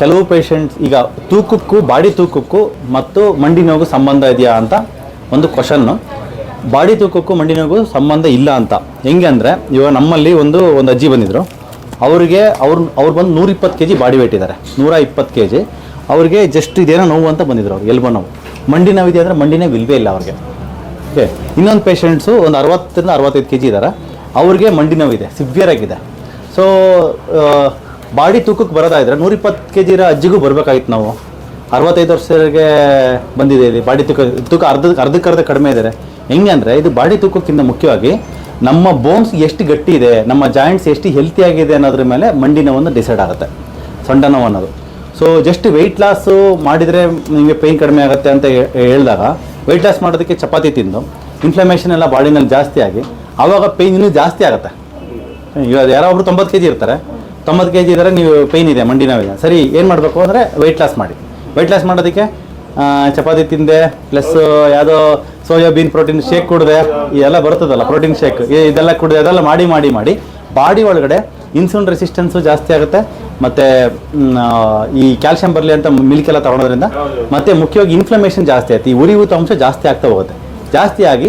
ಕೆಲವು ಪೇಷಂಟ್ಸ್ ಈಗ ತೂಕಕ್ಕೂ, ಬಾಡಿ ತೂಕಕ್ಕೂ ಮತ್ತು ಮಂಡಿ ನೋವು ಸಂಬಂಧ ಇದೆಯಾ ಅಂತ ಒಂದು ಕ್ವಶನ್ನು ಬಾಡಿ ತೂಕಕ್ಕೂ, ಮಂಡಿ ನೋವು ಸಂಬಂಧ ಇಲ್ಲ ಅಂತ. ಹೆಂಗೆ ಅಂದರೆ, ಇವಾಗ ನಮ್ಮಲ್ಲಿ ಒಂದು ಒಂದು ಅಜ್ಜಿ ಬಂದಿದ್ದರು ಅವ್ರಿಗೆ ಅವ್ರು ಅವ್ರು ಬಂದು ನೂರಿಪ್ಪತ್ತು ಕೆ ಜಿ ಬಾಡಿ ವೇಟ್ ಇದ್ದಾರೆ. ನೂರ ಇಪ್ಪತ್ತು ಕೆ ಜಿ ಅವ್ರಿಗೆ ಜಸ್ಟ್ ಇದೇನೋ ನೋವು ಅಂತ ಬಂದಿದ್ರು ಅವ್ರು, ಎಲ್ಬೋ ನೋವು. ಮಂಡಿ ನೋವಿದೆ ಅಂದರೆ ಮಂಡಿ ನೋವು ಇಲ್ವೇ ಇಲ್ಲ ಅವ್ರಿಗೆ. ಓಕೆ ಇನ್ನೊಂದು ಪೇಷಂಟ್ಸು ಒಂದು ಅರವತ್ತರಿಂದ ಅರವತ್ತೈದು ಕೆ ಜಿ ಇದ್ದಾರೆ ಅವ್ರಿಗೆ ಮಂಡಿ ನೋವಿದೆ ಸಿವಿಯರ್ ಆಗಿದೆ. ಸೊ ಬಾಡಿ ತೂಕಕ್ಕೆ ಬರೋದಾ ಇದ್ರೆ ನೂರಿಪ್ಪತ್ತು ಕೆ ಜಿ ಇರೋ ಅಜ್ಜಿಗೂ ಬರಬೇಕಾಗಿತ್ತು ನಾವು. ಅರವತ್ತೈದು ವರ್ಷರಿಗೆ ಬಂದಿದೆ ಇಲ್ಲಿ. ಬಾಡಿ ತೂಕ ತೂಕ ಅರ್ಧ, ಅರ್ಧಕ್ಕರ್ಧ ಕಡಿಮೆ ಇದ್ದಾರೆ ಹೆಂಗೆ ಅಂದರೆ ಇದು ಬಾಡಿ ತೂಕಕ್ಕಿಂತ ಮುಖ್ಯವಾಗಿ ನಮ್ಮ ಬೋನ್ಸ್ ಎಷ್ಟು ಗಟ್ಟಿ ಇದೆ, ನಮ್ಮ ಜಾಯಿಂಟ್ಸ್ ಎಷ್ಟು ಹೆಲ್ತಿ ಆಗಿದೆ ಅನ್ನೋದ್ರ ಮೇಲೆ ಮಂಡಿ ನೋವನ್ನು ಡಿಸೈಡ್ ಆಗುತ್ತೆ. ಸೊಂಟ ನೋವು ಅನ್ನೋದು. ಸೊ ಜಸ್ಟ್ ವೆಯ್ಟ್ ಲಾಸು ಮಾಡಿದರೆ ನಿಮಗೆ ಪೇಯ್ನ್ ಕಡಿಮೆ ಆಗುತ್ತೆ ಅಂತ ಹೇಳಿದಾಗ ವೆಯ್ಟ್ ಲಾಸ್ ಮಾಡೋದಕ್ಕೆ ಚಪಾತಿ ತಿಂದು ಇನ್ಫ್ಲಮೇಷನ್ ಎಲ್ಲ ಬಾಡಿನಲ್ಲಿ ಜಾಸ್ತಿ ಆಗಿ, ಆವಾಗ ಪೇಯ್ನ್ ಇನ್ನೂ ಜಾಸ್ತಿ ಆಗುತ್ತೆ. ಇವಾಗ ಯಾರೋ ಒಬ್ರು ತೊಂಬತ್ತು ಕೆ ಜಿ ಇರ್ತಾರೆ. ತೊಂಬತ್ತು ಕೆ ಜಿ ಇದ್ದರೆ ನೀವು ಪೇಯ್ನ್ ಇದೆ ಮಂಡಿ ನೋವಿದೆ ಸರಿ, ಏನು ಮಾಡಬೇಕು ಅಂದರೆ ವೆಯ್ಟ್ ಲಾಸ್ ಮಾಡಿ. ವೆಯ್ಟ್ ಲಾಸ್ ಮಾಡೋದಕ್ಕೆ ಚಪಾತಿ ತಿಂದೆ ಪ್ಲಸ್ ಯಾವುದೋ ಸೋಯಾಬೀನ್ ಪ್ರೋಟೀನ್ ಶೇಕ್ ಕುಡಿದೆ, ಇದೆಲ್ಲ ಬರ್ತದಲ್ಲ ಪ್ರೋಟೀನ್ ಶೇಕ್ ಇದೆಲ್ಲ ಕುಡಿದೆ, ಅದೆಲ್ಲ ಮಾಡಿ ಮಾಡಿ ಮಾಡಿ ಬಾಡಿ ಒಳಗಡೆ ಇನ್ಸುಲಿನ್ ರೆಸಿಸ್ಟೆನ್ಸು ಜಾಸ್ತಿ ಆಗುತ್ತೆ. ಮತ್ತು ಈ ಕ್ಯಾಲ್ಸಿಯಂ ಬರಲಿ ಅಂತ ಮಿಲ್ಕ್ ಎಲ್ಲ ತಗೊಳೋದ್ರಿಂದ ಮತ್ತು ಮುಖ್ಯವಾಗಿ ಇನ್ಫ್ಲಮೇಷನ್ ಜಾಸ್ತಿ ಆಯ್ತು. ಈ ಉರಿಯೂತ ಅಂಶ ಜಾಸ್ತಿ ಆಗ್ತಾ ಹೋಗುತ್ತೆ. ಜಾಸ್ತಿ ಆಗಿ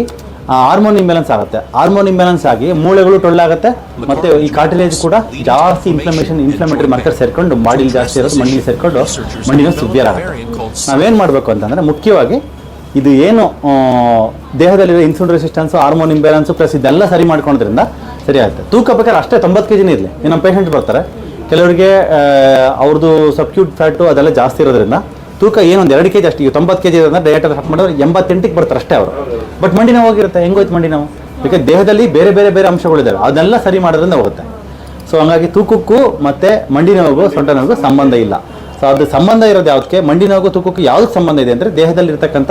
ಹಾರ್ಮೋನ್ ಇಂಬ್ಯಾಲೆನ್ಸ್ ಆಗುತ್ತೆ. ಹಾರ್ಮೋನ್ ಇಂಬ್ಯಾಲೆನ್ಸ್ ಆಗಿ ಮೂಳೆಗಳು ಟೊಳ್ಳಾಗುತ್ತೆ ಮತ್ತೆ ಈ ಕಾರ್ಟಿಲೇಜ್ ಕೂಡ ಜಾಸ್ತಿ ಇನ್ಫ್ಲಮೇಷನ್ ಇನ್ಫ್ಲಮೇಟರಿ ಮಾರ್ಕರ್ ಸೇರ್ಕೊಂಡು ಬಾಡಿಲಿ ಜಾಸ್ತಿ ಇರೋದು ಮಣ್ಣಿಗೆ ಸೇರ್ಕೊಂಡು ಮಣ್ಣಿನ ಸಿವಿಯರ್ ಆಗುತ್ತೆ. ನಾವೇನು ಮಾಡಬೇಕು ಅಂತಂದರೆ ಮುಖ್ಯವಾಗಿ ಇದು ಏನು ದೇಹದಲ್ಲಿರೋ insulin resistance hormone imbalance plus ಇದೆಲ್ಲ ಸರಿ ಮಾಡ್ಕೊಳೋದ್ರಿಂದ ಸರಿ ಆಗುತ್ತೆ. ತೂಕ ಬೇಕಾದ್ರೆ ಅಷ್ಟೇ ತೊಂಬತ್ತು ಕೆ ಜಿನೇ ಇರಲಿ ನಮ್ಮ ಪೇಷಂಟ್ ಬರ್ತಾರೆ. ಕೆಲವರಿಗೆ ಅವ್ರದ್ದು ಸಬ್ಕ್ಯೂಟ್ ಫ್ಯಾಟು ಅದೆಲ್ಲ ಜಾಸ್ತಿ ಇರೋದ್ರಿಂದ ತೂಕ ಏನೊಂದು ಎರಡು ಕೆ ಜಿ ಅಷ್ಟು ಈಗ ತೊಂಬತ್ತು ಕೆ ಜಿ ಇರೋದ್ರಿಂದ ಡಯಟಲ್ಲಿ ಸ್ಟಾರ್ಟ್ ಮಾಡಿದ್ರೆ ಎಂಬತ್ತೆಂಟಿಗೆ ಬರ್ತಾರೆ ಅಷ್ಟೇ ಅವರು. ಬಟ್ ಮಂಡಿ ನೋವು ಹೋಗಿರುತ್ತೆ. ಹೆಂಗೋಯ್ತು ಮಂಡಿ ನೋವು? ಬಿಕಾಸ್ ದೇಹದಲ್ಲಿ ಬೇರೆ ಬೇರೆ ಬೇರೆ ಅಂಶಗಳಿದ್ದಾವೆ. ಅದನ್ನೆಲ್ಲ ಸರಿ ಮಾಡೋದ್ರಿಂದ ಹೋಗುತ್ತೆ. ಸೊ ಹಂಗಾಗಿ ತೂಕಕ್ಕೂ ಮತ್ತು ಮಂಡಿ ನೋವಿಗೂ, ಸೊಂಟ ನೋವಿಗೂ ಸಂಬಂಧ ಇಲ್ಲ. ಸೊ ಅದು ಸಂಬಂಧ ಇರೋದು ಯಾವುದಕ್ಕೆ? ಮಂಡಿ ನೋವಿಗೂ ತೂಕಕ್ಕೂ ಯಾವ್ದು ಸಂಬಂಧ ಇದೆ ಅಂದರೆ ದೇಹದಲ್ಲಿ ಇರ್ತಕ್ಕಂಥ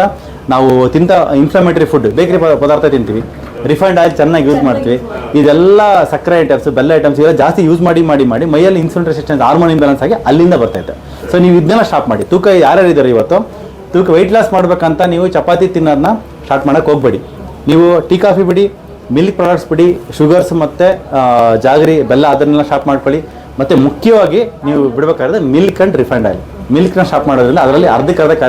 ನಾವು ತಿಂತ ಇನ್ಫ್ಲಮೇಟರಿ ಫುಡ್ ಬೇಕರಿ ಪದಾರ್ಥ ತಿಂತೀವಿ. ರಿಫೈಂಡ್ ಆಯಿಲ್ ಚೆನ್ನಾಗಿ ಯೂಸ್ ಮಾಡ್ತೀವಿ. ಇದೆಲ್ಲ ಸಕ್ಕರೆ ಐಟಮ್ಸ್ ಬೆಲ್ಲ ಐಟಮ್ಸ್ ಇವೆಲ್ಲ ಜಾಸ್ತಿ ಯೂಸ್ ಮಾಡಿ ಮಾಡಿ ಮಾಡಿ ಮೈಯಲ್ಲಿ ಇನ್ಸುಲಿನ್ ರೆಸಿಸ್ಟೆನ್ಸ್ ಹಾರ್ಮೋನ್ ಇಂಬ್ಯಾಲೆನ್ಸ್ ಆಗಿ ಅಲ್ಲಿಂದ ಬರ್ತೈತೆ ಸೊ ನೀವು ಇದನ್ನೆಲ್ಲ ಸ್ಟಾಪ್ ಮಾಡಿ. ತೂಕ ಯಾರ್ಯಾರು ಇದ್ದಾರೆ ಇವತ್ತು? ತೂಕ ವೆಯ್ಟ್ ಲಾಸ್ ಮಾಡ್ಬೇಕಂತ ನೀವು ಚಪಾತಿ ತಿನ್ನೋದನ್ನ ಸ್ಟಾರ್ಟ್ ಮಾಡೋಕ್ಕೆ ಹೋಗ್ಬೇಡಿ. ನೀವು ಟೀ, ಕಾಫಿ ಬಿಡಿ, ಮಿಲ್ಕ್ ಪ್ರಾಡಕ್ಟ್ಸ್ ಬಿಡಿ, ಶುಗರ್ಸ್ ಮತ್ತು ಜಾಗರಿ, ಬೆಲ್ಲ ಅದನ್ನೆಲ್ಲ ಸ್ಟಾಪ್ ಮಾಡ್ಕೊಳ್ಳಿ. ಮತ್ತು ಮುಖ್ಯವಾಗಿ ನೀವು ಬಿಡಬೇಕಾದ್ರೆ ಮಿಲ್ಕ್ ಆ್ಯಂಡ್ ರಿಫೈಂಡ್ ಆಯಿಲ್. ಮಿಲ್ಕ್ನ ಸ್ಟಾಪ್ ಮಾಡೋದ್ರಿಂದ ಅದರಲ್ಲಿ ಅರ್ಧಕ್ಕೆ ಅರ್ಧ